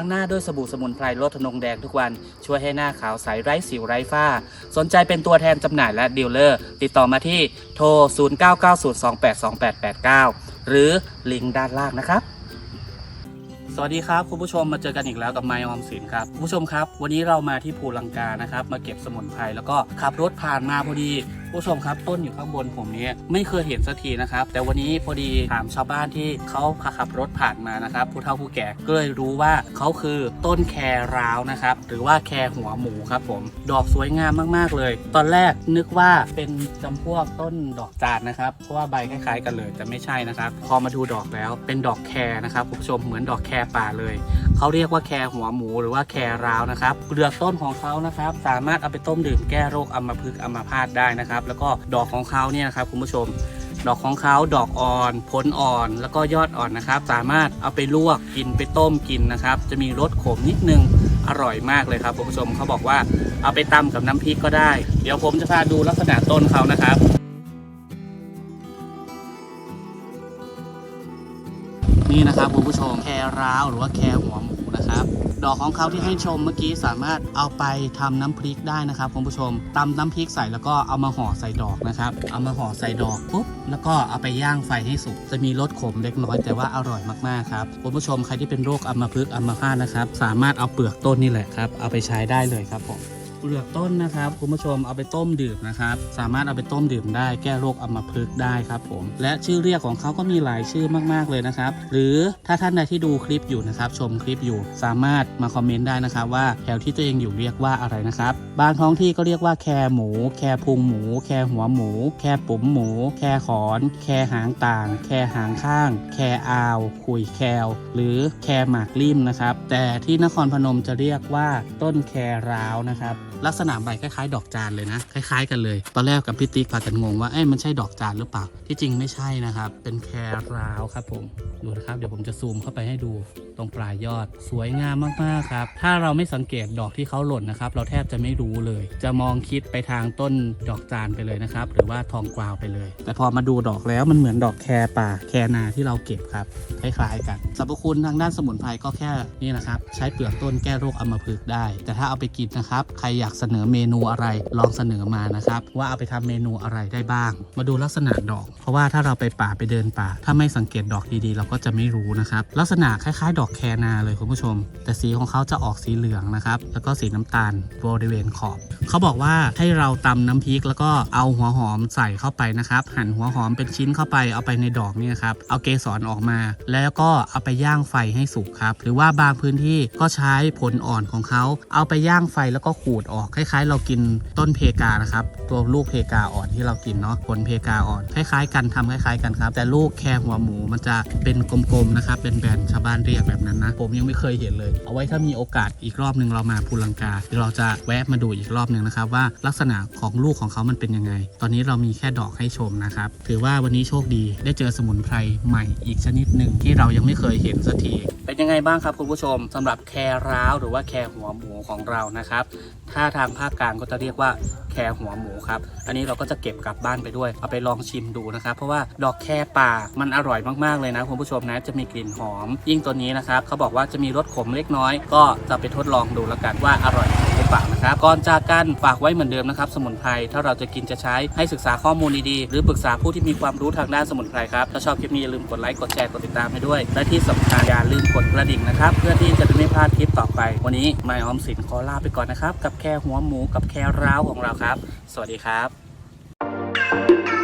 ล้างหน้าด้วยสบู่สมุนไพรลดทนงแดงทุกวัน ช่วยให้หน้าขาวใสไร้สิวไร้ฝ้า สนใจเป็นตัวแทนจำหน่ายและดีลเลอร์ ติดต่อมาที่โทร 0990282889 หรือลิงก์ด้านล่างนะครับสวัสดีครับคุณผู้ชมมาเจอกันอีกแล้วกับไมออมสินครับคุณผู้ชมครับ วันนี้เรามาที่ภูลังกานะครับ มาเก็บสมุนไพรแล้วก็ขับรถผ่านมาพอดี ผู้ชมครับต้นอยู่ข้างบนผมนี้ไม่เคยเห็นสักทีนะครับ แต่วันนี้พอดีถามชาวบ้านที่เขาขับรถผ่านมานะครับ ผู้เฒ่าผู้แก่ก็เลยรู้ว่าเขาคือต้นแคราวนะครับ หรือว่าแคหัวหมูครับผม ดอกสวยงามมากๆเลย ตอนแรกนึกว่าเป็นจำพวกต้นดอกจานนะครับ เพราะว่าใบคล้ายๆกันเลยแต่ไม่ใช่นะครับ พอมาดูดอกแล้วเป็นดอกแครนะครับผู้ชมเหมือนดอกแครป่าเลย เขาเรียกว่าแครหัวหมูหรือว่าแครราวนะครับเปลือกต้นของเขานะครับ สามารถเอาไปต้มดื่มแก้โรคอัมพฤกษ์อัมพาตได้นะครับ แล้วก็ดอกของเขาเนี่ยนะครับคุณผู้ชมดอกของเขาดอกอ่อน ผลอ่อน แล้วก็ยอดอ่อนนะครับ สามารถเอาไปลวกกินไปต้มกินนะครับ จะมีรสขมนิดนึง อร่อยมากเลยครับคุณผู้ชมเขาบอกว่าเอาไปตำกับน้ำพริกก็ได้ เดี๋ยวผมจะพาดูลักษณะต้นเขานะครับ นี่นะครับคุณผู้ชมแคร้าวหรือว่าแคหัวหมูนะครับ ดอกของเขาที่ให้ชมเมื่อกี้สามารถเอาไปทำน้ำพริกได้นะครับคุณผู้ชมตำน้ำพริกใส่แล้วก็เอามาห่อใส่ดอกนะครับเอามาห่อใส่ดอกปุ๊บแล้วก็เอาไปย่างไฟให้สุกจะมีรสขมเล็กน้อยแต่ว่าอร่อยมากๆครับคุณผู้ชมใครที่เป็นโรคอัมพฤกษ์อัมพาตนะครับ สามารถเอาเปลือกต้นนี่แหละครับเอาไปใช้ได้เลยครับผม เปลือกต้นนะครับ คุณผู้ชมเอาไปต้มดื่มนะครับ สามารถเอาไปต้มดื่มได้แก้โรคอัมพฤกษ์ได้ครับผม และชื่อเรียกของเขาก็มีหลายชื่อมากๆเลยนะครับ หรือถ้าท่านใดที่ดูคลิปอยู่นะครับ ชมคลิปอยู่สามารถมาคอมเมนต์ได้นะครับ ว่าแถวที่ตัวเองอยู่เรียกว่าอะไรนะครับ บางท้องที่ก็เรียกว่าแคหมู แคพุงหมู แคหัวหมู แคปุ๋มหมู แคขอน แคหางต่าง แคหางข้าง แคอาว คุยแคลหรือแคหมากริมนะครับ แต่ที่นครพนมจะเรียกว่าต้นแคร้าวนะครับลักษณะใบคล้ายๆ ดอกจานเลยนะ คล้ายๆ กันเลย ตอนแรกกับพี่ติ๊กพากันงงว่าเอ้ยมันใช่ดอกจานหรือเปล่า ที่จริงไม่ใช่นะครับ เป็นแคราวครับผม ดูนะครับ เดี๋ยวผมจะซูมเข้าไปให้ดูตรงปลายยอด สวยงามมากๆครับ ถ้าเราไม่สังเกตดอกที่เขาหล่นนะครับ เราแทบจะไม่รู้เลย จะมองคิดไปทางต้นดอกจานไปเลยนะครับ หรือว่าทองกวาวไปเลย แต่พอมาดูดอกแล้วมันเหมือนดอกแครป่าแครนาที่เราเก็บครับคล้ายๆกันสรรพคุณทางด้านสมุนไพรก็แค่นี่นะครับ ใช้เปลือกต้นแก้โรคอัมพฤกษ์ได้ แต่ถ้าเอาไปกินนะครับ ใครอยากเสนอเมนูอะไรลองเสนอมานะครับ ว่าเอาไปทำเมนูอะไรได้บ้าง มาดูลักษณะดอก เพราะว่าถ้าเราไปป่าไปเดินป่า ถ้าไม่สังเกตดอกดีๆ เราก็จะไม่รู้นะครับ ลักษณะคล้ายๆดอกแคนาเลยคุณผู้ชม แต่สีของเขาจะออกสีเหลืองนะครับ แล้วก็สีน้ำตาลบริเวณขอบ เขาบอกว่าให้เราตำน้ำพริกแล้วก็เอาหัวหอมใส่เข้าไปนะครับ หั่นหัวหอมเป็นชิ้นเข้าไปเอาไปในดอกเนี่ยครับ เอาเกสรออกมา แล้วก็เอาไปย่างไฟให้สุกครับ หรือว่าบางพื้นที่ก็ใช้ผลอ่อนของเขา เอาไปย่างไฟแล้วก็ขูดออกคล้าย ๆ เรากินต้นเพกานะครับ ตัวลูกเพกาอ่อนที่เรากินเนาะผลเพกาอ่อนคล้ายๆ กันทำคล้ายๆกันครับ แต่ลูกแครหัวหมูมันจะเป็นกลมๆนะครับเป็นแบนชาวบ้านเรียกแบบนั้นนะ ผมยังไม่เคยเห็นเลย เอาไว้ถ้ามีโอกาสอีกรอบหนึ่งเรามาภูลังกาเราจะแวะมาดูอีกรอบหนึ่งนะครับว่าลักษณะของลูกของเขามันเป็นยังไง ตอนนี้เรามีแค่ดอกให้ชมนะครับ ถือว่าวันนี้โชคดีได้เจอสมุนไพรใหม่อีกชนิดหนึ่งที่เรายังไม่เคยเห็นสักที เป็นยังไงบ้างครับคุณผู้ชมสำหรับแคร้าวหรือว่าแคหัวหมูของเรานะครับ ถ้าทางภาคกลางก็จะเรียกว่าแคหัวหมูครับ อันนี้เราก็จะเก็บกลับบ้านไปด้วย เอาไปลองชิมดูนะครับ เพราะว่าดอกแคป่ามันอร่อยมากๆเลยนะคุณผู้ชมนะ จะมีกลิ่นหอม ยิ่งตัวนี้นะครับ เขาบอกว่าจะมีรสขมเล็กน้อย ก็จะไปทดลองดูแล้วกันว่าอร่อย ฝากนะครับก่อนจากกันฝากไว้เหมือนเดิมนะครับสมุนไพรถ้าเราจะกินจะใช้ให้ศึกษาข้อมูลดีๆหรือปรึกษาผู้ที่มีความรู้ทางด้านสมุนไพรครับถ้าชอบคลิปนี้อย่าลืมกดไลค์กดแชร์กดติดตามให้ด้วย และที่สำคัญอย่าลืมกดกระดิ่งนะครับเพื่อที่จะได้ไม่พลาดคลิปต่อไป วันนี้ไมออมสินขอลาไปก่อนนะครับกับแค่หัวหมูกับแค่ร้าวของเราครับ สวัสดีครับ